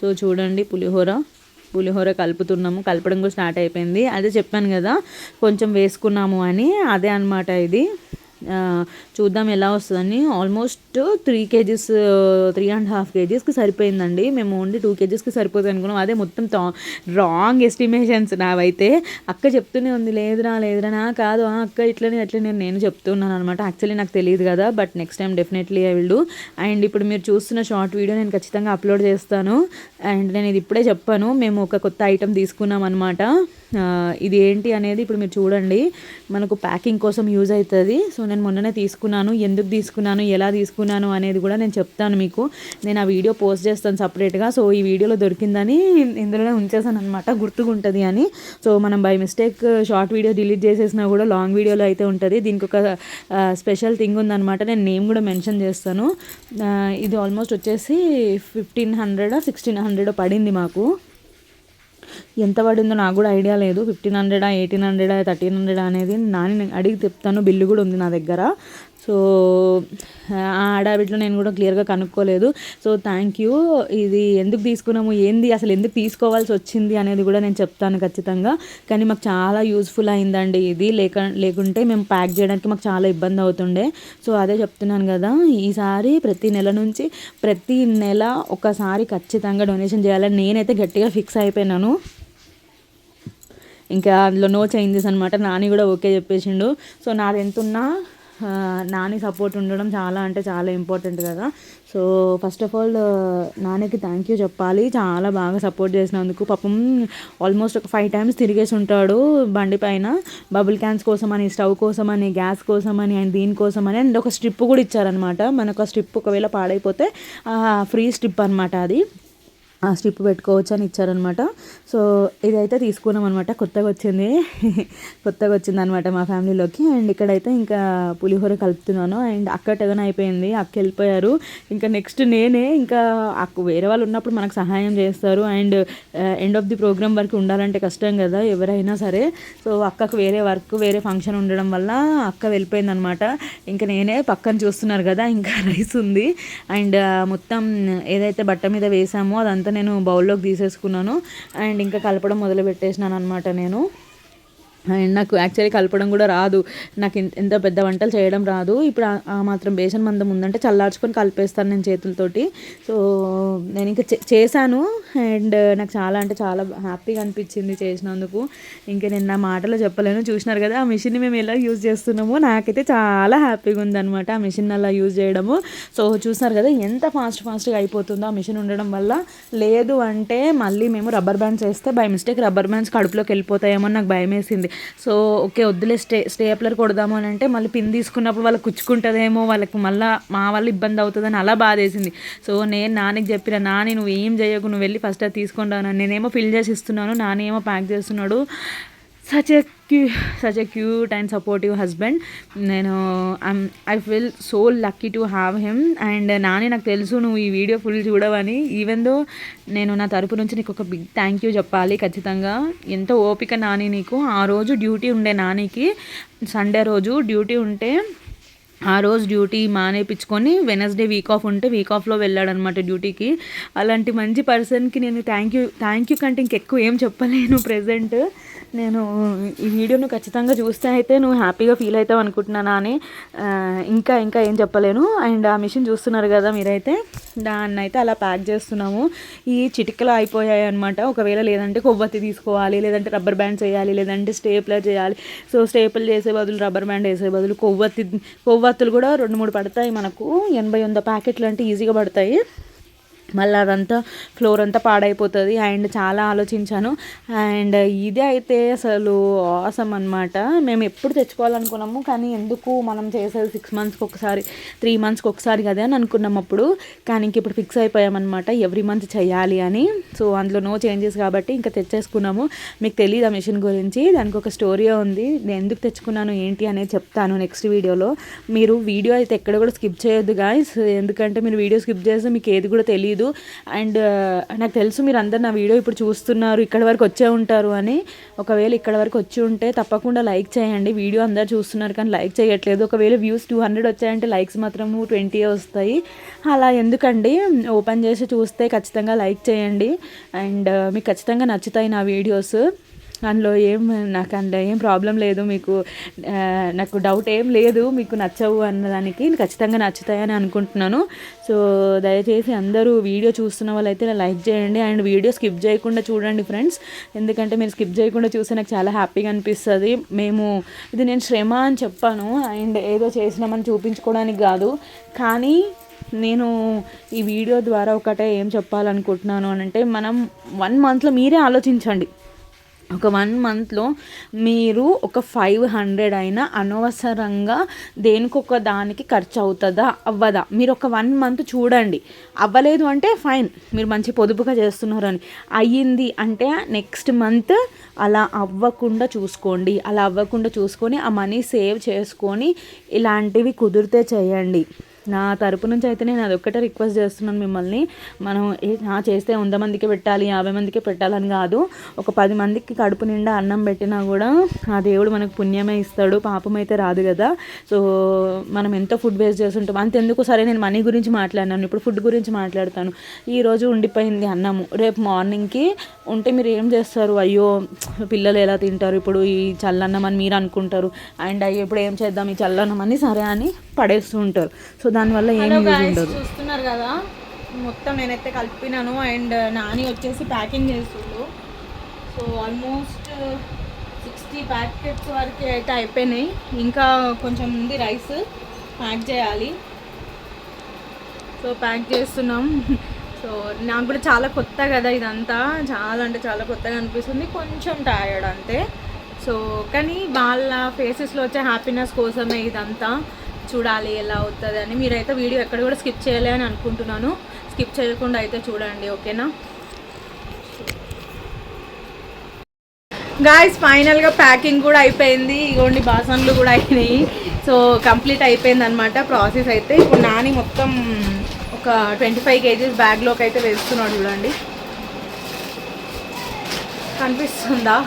సో చూడండి పులిహోర. పులిహోర కలుపుతున్నాము. కలపడం కూడా స్టార్ట్ అయిపోయింది. అదే చెప్పాను కదా కొంచెం వేసుకున్నాము అని. అదే అనమాట ఇది. చూద్దాం ఎలా వస్తుందని. Almost three KGs three and half కేజీస్కి సరిపోయిందండి. మేము ఓన్లీ టూ కేజీస్కి సరిపోతుంది అనుకున్నాం. అదే మొత్తం రాంగ్ ఎస్టిమేషన్స్ నావైతే. అక్క చెప్తూనే ఉంది లేదురా లేదురా నా కాదు. అక్క ఇట్లనే అట్లనే నేను చెప్తున్నాను అనమాట యాక్చువల్లీ నాకు తెలియదు కదా but next time definitely I will do and ఇప్పుడు మీరు చూస్తున్న షార్ట్ వీడియో నేను ఖచ్చితంగా అప్లోడ్ చేస్తాను. అండ్ నేను ఇది ఇప్పుడే చెప్పాను. మేము ఒక కొత్త ఐటెం తీసుకున్నాం అనమాట ఇది ఏంటి అనేది ఇప్పుడు మీరు చూడండి. మనకు ప్యాకింగ్ కోసం యూజ్ అవుతుంది. సో నేను మొన్ననే తీసుకున్నాను తీసుకున్నాను ఎందుకు తీసుకున్నాను ఎలా తీసుకున్నాను అనేది కూడా నేను చెప్తాను మీకు. నేను ఆ వీడియో పోస్ట్ చేస్తాను సపరేట్గా. సో ఈ వీడియోలో దొరికిందని ఇందులోనే ఉంచేసాను అనమాట గుర్తుకుంటుంది అని. సో మనం by mistake short video delete చేసేసినా కూడా లాంగ్ వీడియోలో అయితే ఉంటుంది. దీనికి ఒక స్పెషల్ థింగ్ ఉందన్నమాట నేను నేమ్ కూడా మెన్షన్ చేస్తాను. ఇది ఆల్మోస్ట్ వచ్చేసి ఫిఫ్టీన్ హండ్రెడ్ సిక్స్టీన్ హండ్రెడ్ పడింది మాకు. ఎంత పడిందో నాకు కూడా ఐడియా లేదు. ఫిఫ్టీన్ హండ్రెడా ఎయిటీన్ హండ్రెడా థర్టీన్ హండ్రెడా అనేది నాని నేను అడిగి చెప్తాను. బిల్లు కూడా ఉంది నా దగ్గర. సో ఆ నేను కూడా క్లియర్గా కనుక్కోలేదు. So thank you. ఇది ఎందుకు తీసుకున్నాము? ఏంది? అసలు ఎందుకు తీసుకోవాల్సి వచ్చింది అనేది కూడా నేను చెప్తాను ఖచ్చితంగా. కానీ మాకు చాలా యూస్ఫుల్ అయిందండి ఇది. లేక లేకుంటే మేము ప్యాక్ చేయడానికి మాకు చాలా ఇబ్బంది అవుతుండే. సో అదే చెప్తున్నాను కదా. ఈసారి ప్రతి నెల నుంచి ప్రతి నెల ఒకసారి ఖచ్చితంగా డొనేషన్ చేయాలని నేనైతే గట్టిగా ఫిక్స్ అయిపోయినాను. ఇంకా అందులో నో చేంజెస్ అనమాట నాని కూడా ఓకే చెప్పేసిండు. సో నాది ఎంతున్నా నాని సపోర్ట్ ఉండడం చాలా అంటే చాలా ఇంపార్టెంట్ కదా. సో ఫస్ట్ ఆఫ్ ఆల్ నాన్నకి థ్యాంక్ యూ చెప్పాలి. చాలా బాగా సపోర్ట్ చేసినందుకు. పాపం ఆల్మోస్ట్ ఒక ఫైవ్ టైమ్స్ తిరిగేసి ఉంటాడు బండి పైన. బబుల్ క్యాన్స్ కోసం అని స్టవ్ కోసం అని గ్యాస్ కోసం అని అండ్ దీనికోసం అని అండ్ ఒక స్ట్రిప్ కూడా ఇచ్చారనమాట మనకు ఆ స్ట్రిప్ ఒకవేళ పాడైపోతే ఫ్రీ స్ట్రిప్ అనమాట అది. స్ట్రిప్ పెట్టుకోవచ్చు అని ఇచ్చారనమాట సో ఇదైతే తీసుకున్నాం అనమాట కొత్తగా వచ్చింది. కొత్తగా వచ్చింది అనమాట మా ఫ్యామిలీలోకి. అండ్ ఇక్కడైతే ఇంకా పులిహోర కలుపుతున్నాను. అండ్ అక్క టగన్ అయిపోయింది. అక్క వెళ్ళిపోయారు. ఇంకా నెక్స్ట్ నేనే ఇంకా అక్క వేరే వాళ్ళు ఉన్నప్పుడు మనకు సహాయం చేస్తారు. And end of the programme వరకు ఉండాలంటే కష్టం కదా ఎవరైనా సరే. సో అక్కకు వేరే వర్క్ వేరే ఫంక్షన్ ఉండడం వల్ల అక్క వెళ్ళిపోయింది అనమాట ఇంకా నేనే పక్కన చూస్తున్నారు కదా ఇంకా రైస్ ఉంది. అండ్ మొత్తం ఏదైతే బట్ట మీద వేసామో అదంతా నేను బౌల్లోకి తీసేసుకున్నాను. అండ్ ఇంకా కలపడం మొదలు పెట్టేసినాను అనమాట నేను. అండ్ నాకు యాక్చువల్లీ కలపడం కూడా రాదు. నాకు ఇంత- ఎంత పెద్ద వంటలు చేయడం రాదు. ఇప్పుడు ఆ- మాత్రం బేసన్ మందం ఉందంటే చల్లార్చుకొని కలిపేస్తాను నేను చేతులతోటి. సో నేను ఇంకా చే- చేశాను. అండ్ నాకు చాలా అంటే చాలా హ్యాపీగా అనిపించింది చేసినందుకు. ఇంకా నేను నా మాటలో చెప్పలేను. చూసినారు కదా ఆ మిషన్ని మేము ఎలా యూజ్ చేస్తున్నామో నాకైతే చాలా హ్యాపీగా ఉందన్నమాట ఆ మిషన్ అలా యూజ్ చేయడము. సో చూసినారు కదా ఎంత ఫాస్ట్ ఫాస్ట్గా అయిపోతుందో ఆ మిషన్ ఉండడం వల్ల. లేదు అంటే మళ్ళీ మేము రబ్బర్ బ్యాండ్స్ వేస్తే బై మిస్టేక్ రబ్బర్ బ్యాండ్స్ కడుపులోకి వెళ్ళిపోతాయేమో నాకు భయం వేసింది సో ఓకే వద్దులే స్టే స్టేప్లర్ కొడదాము అని అంటే మళ్ళీ పిన్ తీసుకున్నప్పుడు వాళ్ళకి కుచ్చుకుంటుందేమో వాళ్ళకి మళ్ళీ మా వాళ్ళు ఇబ్బంది అవుతుందని అలా బాధేసింది. సో నేను నాన్నకి చెప్పిన నాని నువ్వు ఏం చేయకు నువ్వు వెళ్ళి ఫస్ట్ అది తీసుకుంటాను నేనేమో ఫిల్ చేసి ఇస్తున్నాను నాని ఏమో ప్యాక్ చేస్తున్నాడు. Such a cute such a cute and supportive husband నేను I feel so lucky to have him and Nani నాకు తెలుసు నువ్వు ఈ వీడియో ఫుల్ చూడవని. ఈవెన్ దో నేను నా తరపు నుంచి నీకు ఒక బిగ్ థ్యాంక్ యూ చెప్పాలి ఖచ్చితంగా. ఎంత ఓపిక నాని నీకు. ఆ రోజు డ్యూటీ ఉండే నానికి. సండే రోజు డ్యూటీ ఉంటే ఆ రోజు డ్యూటీ మానేపించుకొని వెనస్డే వీక్ ఆఫ్ ఉంటే వీక్ ఆఫ్లో వెళ్ళాడనమాట డ్యూటీకి. అలాంటి మంచి పర్సన్కి నేను థ్యాంక్ యూ థ్యాంక్ యూ కంటే ఇంకెక్కువ ఏం చెప్పలేను ప్రజెంట్ నేను ఈ వీడియోను ఖచ్చితంగా చూస్తే అయితే నువ్వు హ్యాపీగా ఫీల్ అవుతావు అనుకుంటున్నానా అని ఇంకా ఇంకా ఏం చెప్పలేను. అండ్ ఆ మిషన్ చూస్తున్నారు కదా మీరైతే దాన్ని అయితే అలా ప్యాక్ చేస్తున్నాము. ఈ చిటికలు అయిపోయాయి అనమాట ఒకవేళ లేదంటే కొవ్వొత్తి తీసుకోవాలి లేదంటే రబ్బర్ బ్యాండ్ చేయాలి లేదంటే స్టేప్లర్ చేయాలి. సో స్టేపుల్ చేసే బదులు రబ్బర్ బ్యాండ్ వేసే బదులు కొవ్వొత్తి కొవ్వొత్తులు కూడా రెండు మూడు పడతాయి మనకు. ఎనభై వంద ప్యాకెట్లు అంటే ఈజీగా పడతాయి. మళ్ళీ అదంతా ఫ్లోర్ అంతా పాడైపోతుంది. అండ్ చాలా ఆలోచించాను. అండ్ ఇదే అయితే అసలు ఆసం అనమాట మేము ఎప్పుడు తెచ్చుకోవాలనుకున్నాము కానీ ఎందుకు మనం చేసేది సిక్స్ మంత్స్కి ఒకసారి త్రీ మంత్స్కి ఒకసారి కదా అని అనుకున్నాం అప్పుడు. కానీ ఇంక ఇప్పుడు ఫిక్స్ అయిపోయామన్నమాట ఎవ్రీ మంత్ చేయాలి అని. సో అందులో నో చేంజెస్ కాబట్టి ఇంకా తెచ్చేసుకున్నాము. మీకు తెలియదు ఆ మిషన్ గురించి? దానికి ఒక స్టోరీ ఉంది. నేను ఎందుకు తెచ్చుకున్నాను ఏంటి అనేది చెప్తాను నెక్స్ట్ వీడియోలో. మీరు వీడియో అయితే ఎక్కడ కూడా స్కిప్ చేయొద్దు గాయస్ ఎందుకంటే మీరు వీడియో స్కిప్ చేస్తే మీకు ఏది కూడా తెలియదు. అండ్ నాకు తెలుసు మీరు అందరు నా వీడియో ఇప్పుడు చూస్తున్నారు ఇక్కడ వరకు వచ్చే ఉంటారు అని. ఒకవేళ ఇక్కడ వరకు వచ్చి ఉంటే తప్పకుండా లైక్ చేయండి. వీడియో అందరు చూస్తున్నారు కానీ లైక్ చేయట్లేదు. ఒకవేళ వ్యూస్ టూ హండ్రెడ్ వచ్చాయంటే లైక్స్ మాత్రం ట్వంటీ వస్తాయి. అలా ఎందుకండి? ఓపెన్ చేసి చూస్తే ఖచ్చితంగా లైక్ చేయండి. అండ్ మీకు ఖచ్చితంగా నచ్చుతాయి నా వీడియోస్. అందులో ఏం నాకు అందులో ఏం ప్రాబ్లం లేదు మీకు నాకు డౌట్ ఏం లేదు మీకు నచ్చవు అన్నదానికి ఖచ్చితంగా నచ్చుతాయని అనుకుంటున్నాను. సో దయచేసి అందరూ వీడియో చూస్తున్న వాళ్ళైతే లైక్ చేయండి అండ్ వీడియో స్కిప్ చేయకుండా చూడండి ఫ్రెండ్స్. ఎందుకంటే మీరు స్కిప్ చేయకుండా చూస్తే నాకు చాలా హ్యాపీగా అనిపిస్తుంది. మేము ఇది నేను శ్రమ అని చెప్పాను అండ్ ఏదో చేసినామని చూపించుకోవడానికి కాదు. కానీ నేను ఈ వీడియో ద్వారా ఒకటే ఏం చెప్పాలనుకుంటున్నాను అని అంటే మనం వన్ మంత్లో మీరే ఆలోచించండి. ఒక వన్ మంత్లో మీరు ఒక ఫైవ్ హండ్రెడ్ అయినా అనవసరంగా దేనికొక దానికి ఖర్చు అవుతుందా అవ్వదా? మీరు ఒక వన్ మంత్ చూడండి. అవ్వలేదు అంటే ఫైన్ మీరు మంచి పొదుపుగా చేస్తున్నారని. అయ్యింది అంటే నెక్స్ట్ మంత్ అలా అవ్వకుండా చూసుకోండి. అలా అవ్వకుండా చూసుకొని ఆ మనీ సేవ్ చేసుకొని ఇలాంటివి కుదిరితే చేయండి. నా తరపు నుంచి అయితే నేను అదొక్కటే రిక్వెస్ట్ చేస్తున్నాను మిమ్మల్ని. మనం ఏ చేస్తే వంద మందికి పెట్టాలి యాభై మందికి పెట్టాలని కాదు. ఒక పది మందికి కడుపు నిండా అన్నం పెట్టినా కూడా ఆ దేవుడు మనకు పుణ్యమే ఇస్తాడు పాపం అయితే రాదు కదా. సో మనం ఎంత ఫుడ్ వేస్ట్ చేస్తుంటాం అంతెందుకు? సరే నేను మనీ గురించి మాట్లాడినాను ఇప్పుడు ఫుడ్ గురించి మాట్లాడతాను. ఈరోజు ఉండిపోయింది అన్నము. రేపు మార్నింగ్కి ఉంటే మీరు ఏం చేస్తారు? అయ్యో పిల్లలు ఎలా తింటారు? ఇప్పుడు ఈ చల్లన్నం అని మీరు అనుకుంటారు. అండ్ అయ్యో ఇప్పుడు ఏం చేద్దాం? ఈ చల్లన్నం అని సరే అని పడేస్తూ ఉంటారు సో దానివల్ల ఏం హలో యూజ్ ఉండదు. చూస్తున్నారు కదా? మొత్తం నేనైతే కలిపినాను అండ్ నాని వచ్చేసి ప్యాకింగ్ చేస్తుండు. సో ఆల్మోస్ట్ సిక్స్టీ ప్యాకెట్స్ వరకు అయితే అయిపోయినాయి. ఇంకా కొంచెం ఉంది రైస్ ప్యాక్ చేయాలి. సో ప్యాక్ చేస్తున్నాం. సో నాకు కూడా చాలా కొత్త కదా ఇదంతా. చాలా అంటే చాలా కొత్తగా అనిపిస్తుంది. కొంచెం టయర్డ్ అంతే. సో కానీ వాళ్ళ ఫేసెస్లో వచ్చే హ్యాపీనెస్ కోసమే ఇదంతా. చూడాలి ఎలా అవుతుంది అని. మీరైతే వీడియో ఎక్కడ కూడా స్కిప్ చేయలే అని అనుకుంటున్నాను. స్కిప్ చేయకుండా అయితే చూడండి ఓకేనా? గాయస్ ఫైనల్గా ప్యాకింగ్ కూడా అయిపోయింది. ఇగోండి బాసన్లు కూడా అయినాయి. సో కంప్లీట్ అయిపోయింది అనమాట ప్రాసెస్ అయితే. ఇప్పుడు నాని మొత్తం ఒక ట్వంటీ ఫైవ్ కేజీస్ బ్యాగ్లోకి అయితే వేస్తున్నాడు చూడండి. కనిపిస్తుందా?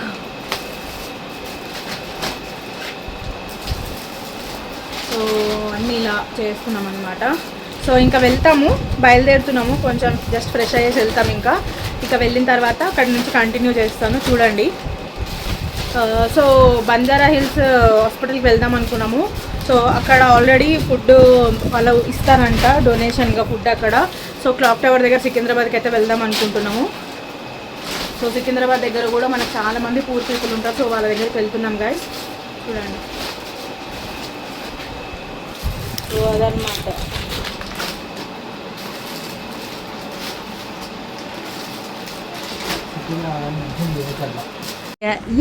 సో అన్నీ ఇలా చేస్తున్నాం అనమాట సో ఇంకా వెళ్తాము బయలుదేరుతున్నాము కొంచెం జస్ట్ ఫ్రెష్ అయ్యేసి వెళ్తాం ఇంకా. ఇక వెళ్ళిన తర్వాత అక్కడి నుంచి కంటిన్యూ చేస్తాను చూడండి. సో బంజారా హిల్స్ హాస్పిటల్కి వెళ్దాం అనుకున్నాము. సో అక్కడ ఆల్రెడీ ఫుడ్ వాళ్ళు ఇస్తారంట డొనేషన్గా ఫుడ్ అక్కడ. సో క్లాక్ టవర్ దగ్గర సికింద్రాబాద్కి అయితే వెళ్దాం అనుకుంటున్నాము. సో సికింద్రాబాద్ దగ్గర కూడా మనకు చాలా మంది పూర్ పీపుల్ ఉంటారు సో వాళ్ళ దగ్గరికి వెళ్తున్నాం గాయస్ చూడండి. సో అదనమాట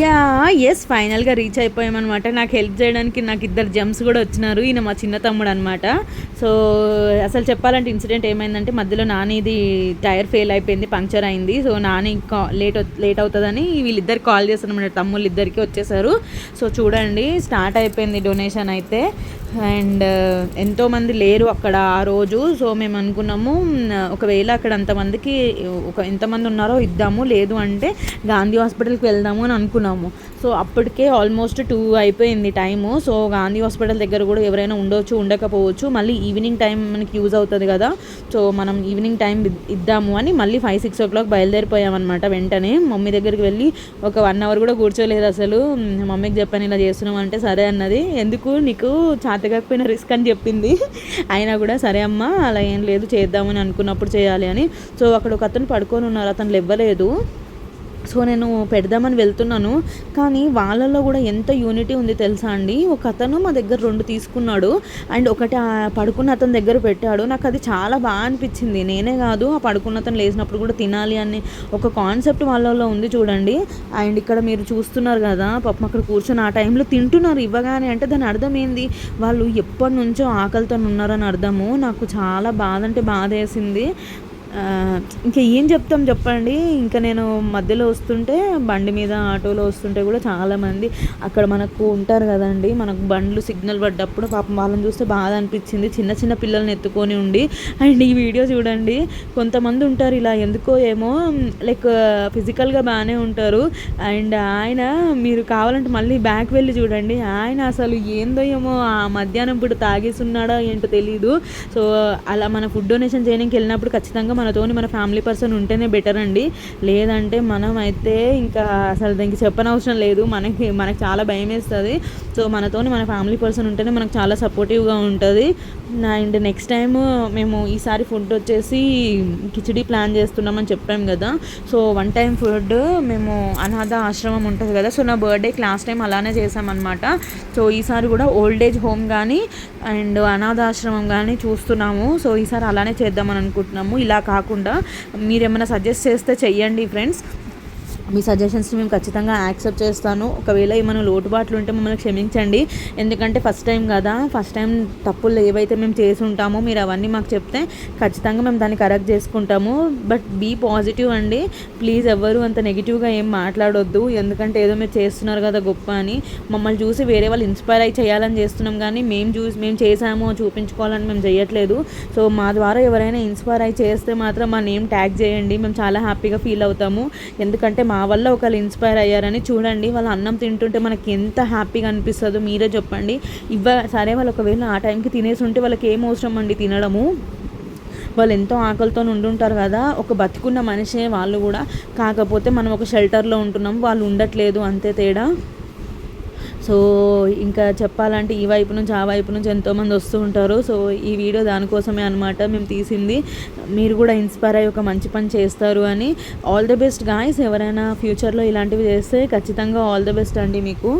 యా ఎస్ ఫైనల్గా రీచ్ అయిపోయామన్నమాట. నాకు హెల్ప్ చేయడానికి నాకు ఇద్దరు జెమ్స్ కూడా వచ్చినారు. ఈయన మా చిన్న తమ్ముడు అనమాట సో అసలు చెప్పాలంటే ఇన్సిడెంట్ ఏమైందంటే మధ్యలో నానిది టైర్ ఫెయిల్ అయిపోయింది పంక్చర్ అయింది. సో నాని కా లేట్ లేట్ అవుతుందని వీళ్ళిద్దరు కాల్ చేస్తారన్నమాట. తమ్ముళ్ళు ఇద్దరికి వచ్చేసారు. సో చూడండి స్టార్ట్ అయిపోయింది డొనేషన్ అయితే. అండ్ uh, ఎంతోమంది లేరు అక్కడ ఆ రోజు. సో మేము అనుకున్నాము uh, ఒకవేళ అక్కడ అంతమందికి ఒక ఎంతమంది ఉన్నారో ఇద్దాము లేదు అంటే గాంధీ హాస్పిటల్కి వెళ్దాము అని అనుకున్నాము. సో అప్పటికే ఆల్మోస్ట్ టూ అయిపోయింది టైము. సో గాంధీ హాస్పిటల్ దగ్గర కూడా ఎవరైనా ఉండొచ్చు ఉండకపోవచ్చు. మళ్ళీ ఈవినింగ్ టైం మనకి యూజ్ అవుతుంది కదా. సో మనం ఈవినింగ్ టైం ఇద్దాము అని మళ్ళీ ఫైవ్ సిక్స్ ఓ క్లాక్ బయలుదేరిపోయామన్నమాట వెంటనే. మమ్మీ దగ్గరికి వెళ్ళి ఒక వన్ అవర్ కూడా కూర్చోలేదు అసలు. మమ్మీకి చెప్పాను ఇలా చేస్తున్నాం అంటే సరే అన్నది. ఎందుకు నీకు చాలా చాతకాకపోయినా రిస్క్ అని చెప్పింది. అయినా కూడా సరే అమ్మా అలా ఏం లేదు చేద్దామని అనుకున్నప్పుడు చేయాలి అని. సో అక్కడ ఒక అతను పడుకొని ఉన్నారు. అతను లేవ్వలేదు సో నేను పెడదామని వెళ్తున్నాను. కానీ వాళ్ళలో కూడా ఎంత యూనిటీ ఉంది తెలుసా అండి? ఒక అతను మా దగ్గర రెండు తీసుకున్నాడు. అండ్ ఒకటి ఆ పడుకున్న అతని దగ్గర పెట్టాడు. నాకు అది చాలా బాగా అనిపించింది. నేనే కాదు ఆ పడుకున్న అతను లేచినప్పుడు కూడా తినాలి అనే ఒక కాన్సెప్ట్ వాళ్ళలో ఉంది చూడండి. అండ్ ఇక్కడ మీరు చూస్తున్నారు కదా పాపం అక్కడ కూర్చొని ఆ టైంలో తింటున్నారు ఇవ్వగానే అంటే దాని అర్థం ఏంది? వాళ్ళు ఎప్పటి నుంచో ఆకలితో ఉన్నారని అర్థము. నాకు చాలా బాధ అంటే బాధ వేసింది. ఇంకా ఏం చెప్తాం చెప్పండి? ఇంకా నేను మధ్యలో వస్తుంటే బండి మీద ఆటోలో వస్తుంటే కూడా చాలామంది అక్కడ మనకు ఉంటారు కదండి. మనకు బండ్లు సిగ్నల్ పడ్డప్పుడు పాపం వాళ్ళని చూస్తే బాధ అనిపించింది. చిన్న చిన్న పిల్లల్ని ఎత్తుకొని ఉండి. అండ్ ఈ వీడియో చూడండి. కొంతమంది ఉంటారు ఇలా ఎందుకో ఏమో లైక్ ఫిజికల్గా బాగానే ఉంటారు. అండ్ ఆయన మీరు కావాలంటే మళ్ళీ బ్యాక్ వెళ్ళి చూడండి. ఆయన అసలు ఏందో ఏమో ఆ మధ్యాహ్నం ఇప్పుడు తాగేసి ఉన్నాడో ఏంటో తెలీదు. సో అలా మన ఫుడ్ డొనేషన్ చేయడానికి వెళ్ళినప్పుడు ఖచ్చితంగా మనతోని మన ఫ్యామిలీ పర్సన్ ఉంటేనే బెటర్ అండి. లేదంటే మనం అయితే ఇంకా అసలు దానికి చెప్పనవసరం లేదు. మనకి మనకు చాలా భయం వేస్తుంది సో మనతోని మన ఫ్యామిలీ పర్సన్ ఉంటేనే మనకు చాలా సపోర్టివ్గా ఉంటుంది. అండ్ నెక్స్ట్ టైం మేము ఈసారి ఫుడ్ వచ్చేసి కిచిడి ప్లాన్ చేస్తున్నామని చెప్పాం కదా. సో వన్ టైం ఫుడ్ మేము అనాథ ఆశ్రమం ఉంటుంది కదా. సో నా బర్త్డేకి లాస్ట్ టైం అలానే చేసామన్నమాట సో ఈసారి కూడా ఓల్డ్ ఏజ్ హోమ్ కానీ అండ్ అనాథ ఆశ్రమం కానీ చూస్తున్నాము. సో ఈసారి అలానే చేద్దామని అనుకుంటున్నాము. ఇలా కాకుండా మీరేమైనా సజెస్ట్ చేస్తే చెయ్యండి ఫ్రెండ్స్ మీ సజెషన్స్ని మేము ఖచ్చితంగా యాక్సెప్ట్ చేస్తాను. ఒకవేళ ఏమైనా లోటుబాట్లు ఉంటే మమ్మల్ని క్షమించండి. ఎందుకంటే ఫస్ట్ టైం కదా. ఫస్ట్ టైం తప్పులు ఏవైతే మేము చేసి ఉంటామో మీరు అవన్నీ మాకు చెప్తే ఖచ్చితంగా మేము దాన్ని కరెక్ట్ చేసుకుంటాము. బట్ బీ పాజిటివ్ అండి. ప్లీజ్ ఎవ్వరు అంత నెగిటివ్గా ఏం మాట్లాడొద్దు. ఎందుకంటే ఏదో మీరు చేస్తున్నారు కదా గొప్ప అని. మమ్మల్ని చూసి వేరే వాళ్ళు ఇన్స్పైర్ అయి చేయాలని చేస్తున్నాం కానీ మేము చూసి మేము చేసాము చూపించుకోవాలని మేము చేయట్లేదు. సో మా ద్వారా ఎవరైనా ఇన్స్పైర్ అయి చేస్తే మాత్రం మా నేమ్ ట్యాగ్ చేయండి. మేము చాలా హ్యాపీగా ఫీల్ అవుతాము. ఎందుకంటే మా వల్ల ఒకళ్ళు ఇన్స్పైర్ అయ్యారని చూడండి. వాళ్ళు అన్నం తింటుంటే మనకి ఎంత హ్యాపీగా అనిపిస్తుందో మీరే చెప్పండి. ఇవ్వ సరే వాళ్ళు ఒకవేళ ఆ టైంకి తినేసి ఉంటే వాళ్ళకి ఏం అవసరం అండి తినడము? వాళ్ళు ఎంతో ఆకలితో ఉండుంటారు కదా. ఒక బతికున్న మనిషే వాళ్ళు కూడా. కాకపోతే మనం ఒక షెల్టర్లో ఉంటున్నాం. వాళ్ళు ఉండట్లేదు. అంతే తేడా? సో ఇంకా చెప్పాలంటే ఈ వైపు నుంచి ఆ వైపు నుంచి ఎంతోమంది వస్తూ ఉంటారు. సో ఈ వీడియో దానికోసమే అనమాట మేము తీసింది. మీరు కూడా ఇన్స్పైర్ అయ్యి ఒక మంచి పని చేస్తారు అని. ఆల్ ది బెస్ట్ గాయస్ ఎవరైనా ఫ్యూచర్లో ఇలాంటివి చేస్తే ఖచ్చితంగా ఆల్ ది బెస్ట్ అండి మీకు.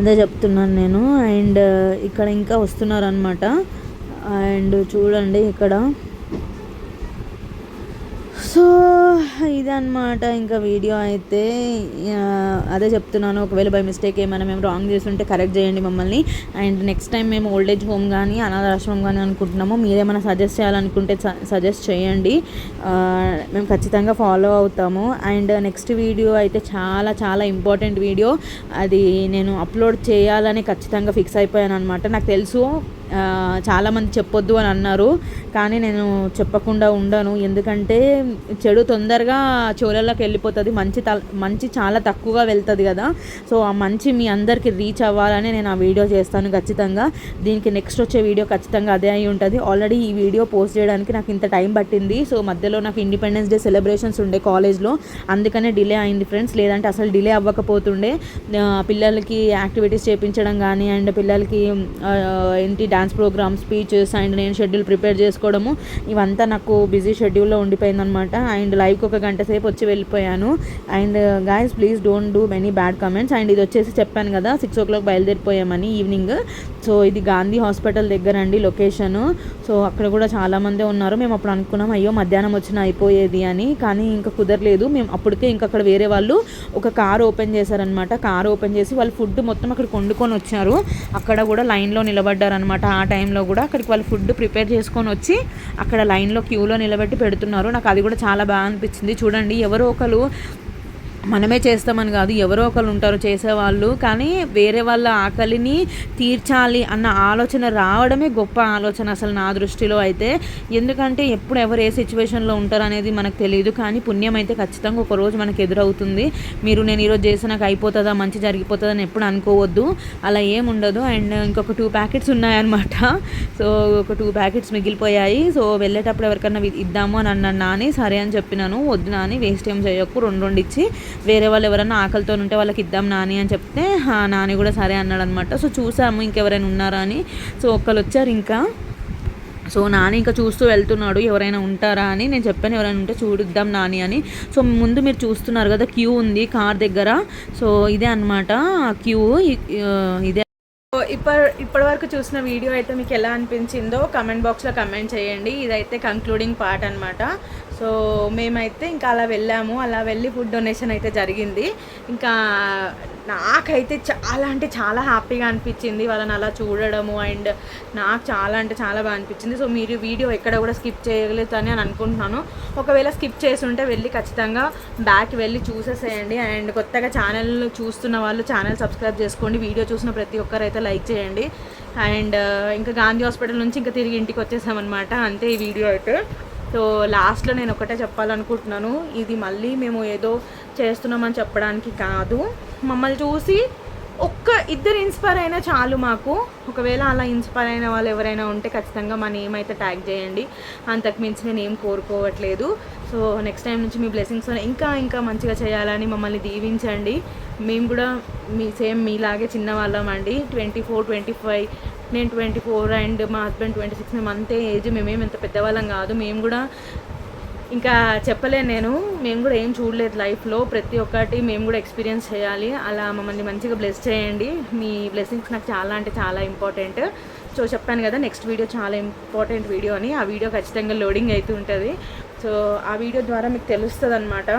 అదే చెప్తున్నాను నేను. అండ్ ఇక్కడ ఇంకా వస్తున్నారు అనమాట అండ్ చూడండి ఇక్కడ. సో ఇదన్నమాట. ఇంకా వీడియో అయితే అదే చెప్తున్నాను. ఒకవేళ బై మిస్టేక్ ఏమైనా మేము రాంగ్ చేస్తుంటే కరెక్ట్ చేయండి మమ్మల్ని. అండ్ నెక్స్ట్ టైం మేము ఓల్డ్ ఏజ్ హోమ్ కానీ అనాథాశ్రమం కానీ అనుకుంటున్నాము మీరేమైనా సజెస్ట్ చేయాలనుకుంటే సజెస్ట్ చేయండి. మేము ఖచ్చితంగా ఫాలో అవుతాము. అండ్ నెక్స్ట్ వీడియో అయితే చాలా చాలా ఇంపార్టెంట్ వీడియో. అది నేను అప్లోడ్ చేయాలని ఖచ్చితంగా ఫిక్స్ అయిపోయాను అనమాట నాకు తెలుసు చాలామంది చెప్పొద్దు అని అన్నారు. కానీ నేను చెప్పకుండా ఉండను. ఎందుకంటే చెడు తొందరగా చెవులలోకి వెళ్ళిపోతుంది. మంచి త మంచి చాలా తక్కువగా వెళ్తుంది కదా. సో ఆ మంచి మీ అందరికి రీచ్ అవ్వాలని నేను ఆ వీడియో చేస్తాను ఖచ్చితంగా. దీనికి నెక్స్ట్ వచ్చే వీడియో ఖచ్చితంగా అదే అయి ఉంటుంది. ఆల్రెడీ ఈ వీడియో పోస్ట్ చేయడానికి నాకు ఇంత టైం పట్టింది. సో మధ్యలో నాకు ఇండిపెండెన్స్ డే సెలబ్రేషన్స్ ఉండే కాలేజ్లో. అందుకనే డిలే అయింది ఫ్రెండ్స్. లేదంటే అసలు డిలే అవ్వకపోతుండే. పిల్లలకి యాక్టివిటీస్ చేయించడం కానీ అండ్ పిల్లలకి ఏంటి డాన్స్ ప్రోగ్రామ్ స్పీచెస్ అండ్ నేను షెడ్యూల్ ప్రిపేర్ చేసుకోవడము ఇవంతా నాకు బిజీ షెడ్యూల్లో ఉండిపోయిందనమాట అండ్ లైవ్కి ఒక గంట సేపు వచ్చి వెళ్ళిపోయాను. And guys please don't do many bad comments. And ఇది వచ్చేసి చెప్పాను కదా సిక్స్ ఓ క్లాక్ బయలుదేరిపోయామని ఈవినింగ్. సో ఇది గాంధీ హాస్పిటల్ దగ్గర అండి లొకేషను. సో అక్కడ కూడా చాలామంది ఉన్నారు. మేము అప్పుడు అనుకున్నాం అయ్యో మధ్యాహ్నం వచ్చిన అయిపోయేది అని. కానీ ఇంకా కుదరలేదు. మేము అప్పటికే ఇంకా అక్కడ వేరే వాళ్ళు ఒక కార్ ఓపెన్ చేశారనమాట కార్ ఓపెన్ చేసి వాళ్ళు ఫుడ్ మొత్తం అక్కడ వండుకొని వచ్చారు. అక్కడ కూడా లైన్లో నిలబడ్డారనమాట ఆ టైంలో కూడా అక్కడికి వాళ్ళు ఫుడ్ ప్రిపేర్ చేసుకొని వచ్చి అక్కడ లైన్లో క్యూలో నిలబెట్టి పెడుతున్నారు. నాకు అది కూడా చాలా బాగా అనిపించింది. చూడండి ఎవరో ఒకరు మనమే చేస్తామని కాదు ఎవరో ఒకరు ఉంటారు చేసేవాళ్ళు కానీ వేరే వాళ్ళ ఆకలిని తీర్చాలి అన్న ఆలోచన రావడమే గొప్ప ఆలోచన అసలు నా దృష్టిలో అయితే. ఎందుకంటే ఎప్పుడు ఎవరు ఏ సిచ్యువేషన్లో ఉంటారు అనేది మనకు తెలియదు కానీ పుణ్యం అయితే ఖచ్చితంగా ఒకరోజు మనకు ఎదురవుతుంది. మీరు నేను ఈరోజు చేసి నాకు అయిపోతుందా మంచి జరిగిపోతుందా అని ఎప్పుడు అనుకోవద్దు. అలా ఏముండదు అండ్ ఇంకొక టూ ప్యాకెట్స్ ఉన్నాయన్నమాట. సో ఒక టూ ప్యాకెట్స్ మిగిలిపోయాయి. సో వెళ్ళేటప్పుడు ఎవరికన్నా ఇద్దాము అని అన్నాను నాని సరే అని చెప్పినాను. వద్దు నాని వేస్ట్ ఏం చేయకు రెండు రెండు ఇచ్చి వేరే వాళ్ళు ఎవరైనా ఆకలితో ఉంటే వాళ్ళకి ఇద్దాం నాని అని చెప్తే "ఆ, నాని కూడా సరే అన్నాడు అనమాట సో చూసాము ఇంకెవరైనా ఉన్నారా అని. సో ఒక్కరు వచ్చారు ఇంకా. సో నాని ఇంకా చూస్తూ వెళ్తున్నాడు ఎవరైనా ఉంటారా అని. నేను చెప్పాను ఎవరైనా ఉంటే చూడిద్దాం నాని అని. సో ముందు మీరు చూస్తున్నారు కదా క్యూ ఉంది కార్ దగ్గర. సో ఇదే అనమాట క్యూ ఇదే ఇప్పటి ఇప్పటి వరకు చూసిన వీడియో అయితే మీకు ఎలా అనిపించిందో కమెంట్ బాక్స్లో కమెంట్ చేయండి. ఇదైతే కంక్లూడింగ్ పార్ట్ అనమాట సో మేమైతే ఇంకా అలా వెళ్ళాము. అలా వెళ్ళి ఫుడ్ డొనేషన్ అయితే జరిగింది. ఇంకా నాకైతే చాలా అంటే చాలా హ్యాపీగా అనిపించింది వాళ్ళని అలా చూడడము అండ్ నాకు చాలా అంటే చాలా బాగా అనిపించింది. సో మీరు వీడియో ఎక్కడ కూడా స్కిప్ చేయలేదు అని అనుకుంటున్నాను. ఒకవేళ స్కిప్ చేసి ఉంటే వెళ్ళి ఖచ్చితంగా బ్యాక్ వెళ్ళి చూసేసేయండి. అండ్ కొత్తగా ఛానల్ చూస్తున్న వాళ్ళు ఛానల్ సబ్స్క్రైబ్ చేసుకోండి. వీడియో చూసిన ప్రతి ఒక్కరు అయితే లైక్ చేయండి. అండ్ ఇంకా గాంధీ హాస్పిటల్ నుంచి ఇంకా తిరిగి ఇంటికి వచ్చేసామన్నమాట. అంతే ఈ వీడియో అయితే. సో లాస్ట్లో నేను ఒకటే చెప్పాలనుకుంటున్నాను. ఇది మళ్ళీ మేము ఏదో చేస్తున్నామని చెప్పడానికి కాదు. మమ్మల్ని చూసి ఒక్క ఇద్దరు ఇన్స్పైర్ అయినా చాలు మాకు. ఒకవేళ అలా ఇన్స్పైర్ అయిన వాళ్ళు ఎవరైనా ఉంటే ఖచ్చితంగా మా నేమ్ అయితే ట్యాగ్ చేయండి. అంతకు మించి నేను ఏం కోరుకోవట్లేదు. సో నెక్స్ట్ టైం నుంచి మీ బ్లెస్సింగ్స్ ఇంకా ఇంకా మంచిగా చేయాలని మమ్మల్ని దీవించండి. మేము కూడా మీ సేమ్ మీలాగే చిన్నవాళ్ళం అండి. ట్వంటీ ఫోర్ ట్వంటీ ఫైవ్ నేను ట్వంటీ ఫోర్ అండ్ మా హస్బెండ్ ట్వంటీ సిక్స్ మేము అంతే ఏజ్ మేమేం ఇంత పెద్దవాళ్ళం కాదు. మేము కూడా ఇంకా చెప్పలేను నేను. మేము కూడా ఏం చూడలేదు లైఫ్లో. ప్రతి ఒక్కటి మేము కూడా ఎక్స్పీరియన్స్ చేయాలి. అలా మమ్మల్ని మంచిగా బ్లెస్ చేయండి. మీ బ్లెస్సింగ్స్ నాకు చాలా అంటే చాలా ఇంపార్టెంట్ సో చెప్పాను కదా నెక్స్ట్ వీడియో చాలా ఇంపార్టెంట్ వీడియో అని. ఆ వీడియో ఖచ్చితంగా లోడింగ్ అవుతూ ఉంటుంది. సో ఆ వీడియో ద్వారా మీకు తెలుస్తుంది అనమాట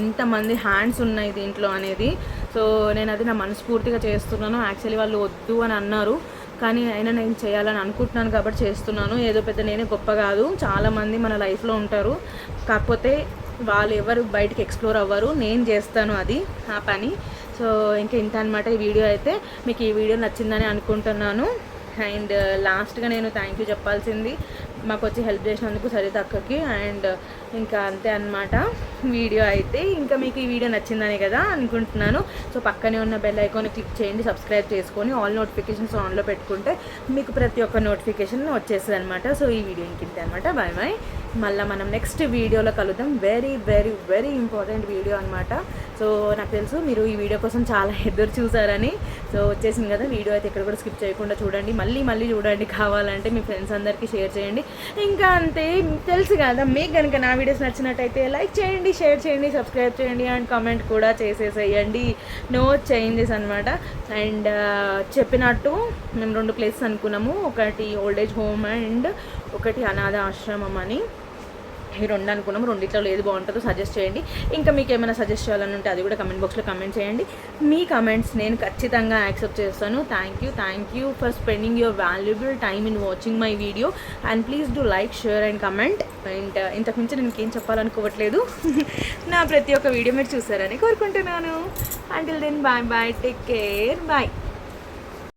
ఎంతమంది హ్యాండ్స్ ఉన్నాయి దీంట్లో అనేది. సో నేను అది నా మనస్ఫూర్తిగా చేస్తున్నాను. యాక్చువల్లీ వాళ్ళు వద్దు అని అన్నారు. కానీ అయినా నేను చేయాలని అనుకుంటున్నాను కాబట్టి చేస్తున్నాను. ఏదో పెద్ద నేనే గొప్ప కాదు. చాలామంది మన లైఫ్లో ఉంటారు. కాకపోతే వాళ్ళు ఎవరు బయటకు ఎక్స్ప్లోర్ అవ్వరు. నేను చేస్తాను అది ఆ పని. సో ఇంకా ఇంత అనమాట ఈ వీడియో అయితే. మీకు ఈ వీడియో నచ్చిందని అనుకుంటున్నాను. అండ్ uh, లాస్ట్గా నేను థ్యాంక్ యూ చెప్పాల్సింది. మాకు వచ్చి హెల్ప్ చేసినందుకు సరిత అక్కకి అండ్ ఇంకా అంతే అన్నమాట. వీడియో అయితే ఇంకా మీకు ఈ వీడియో నచ్చిందనే కదా అనుకుంటున్నాను. సో పక్కనే ఉన్న బెల్ ఐకాన్ క్లిక్ చేయండి సబ్స్క్రైబ్ చేసుకొని ఆల్ నోటిఫికేషన్స్ ఆన్లో పెట్టుకుంటే మీకు ప్రతి ఒక్క నోటిఫికేషన్ వచ్చేస్తుంది అనమాట సో ఈ వీడియో ఇంకింతే అనమాట బాయ్ బాయ్ మళ్ళీ మనం నెక్స్ట్ వీడియోలో కలుద్దాం. Very very very important video అనమాట సో నాకు తెలుసు మీరు ఈ వీడియో కోసం చాలా ఎదురు చూసారని. సో వచ్చేసింది కదా వీడియో అయితే ఇక్కడ కూడా స్కిప్ చేయకుండా చూడండి. మళ్ళీ మళ్ళీ చూడండి కావాలంటే మీ ఫ్రెండ్స్ అందరికీ షేర్ చేయండి. ఇంకా అంతే తెలుసు కదా మీకు కనుక నా వీడియోస్ నచ్చినట్టయితే లైక్ చేయండి షేర్ చేయండి సబ్స్క్రైబ్ చేయండి అండ్ కామెంట్ కూడా చేసేసేయండి. నో చేంజెస్ అనమాట అండ్ చెప్పినట్టు మేము రెండు ప్లేసెస్ అనుకున్నాము. ఒకటి ఓల్డ్ ఏజ్ హోమ్ అండ్ ఒకటి అనాథ ఆశ్రమం అని. ఈ రెండు అనుకున్నాము. రెండిట్లో ఏది బాగుంటుందో సజెస్ట్ చేయండి. ఇంకా మీకు ఏమైనా సజెస్ట్ చేయాలని ఉంటే అది కూడా కమెంట్ బాక్స్లో కమెంట్ చేయండి. మీ కమెంట్స్ నేను ఖచ్చితంగా యాక్సెప్ట్ చేస్తాను. Thank you thank you for spending your valuable time in watching my video and please do like share and comment and ఇంతకు మించి నేను ఇంకేం చెప్పాలనుకోవట్లేదు. నా ప్రతి ఒక్క వీడియో మీరు చూసారని కోరుకుంటున్నాను. Until then bye bye take care bye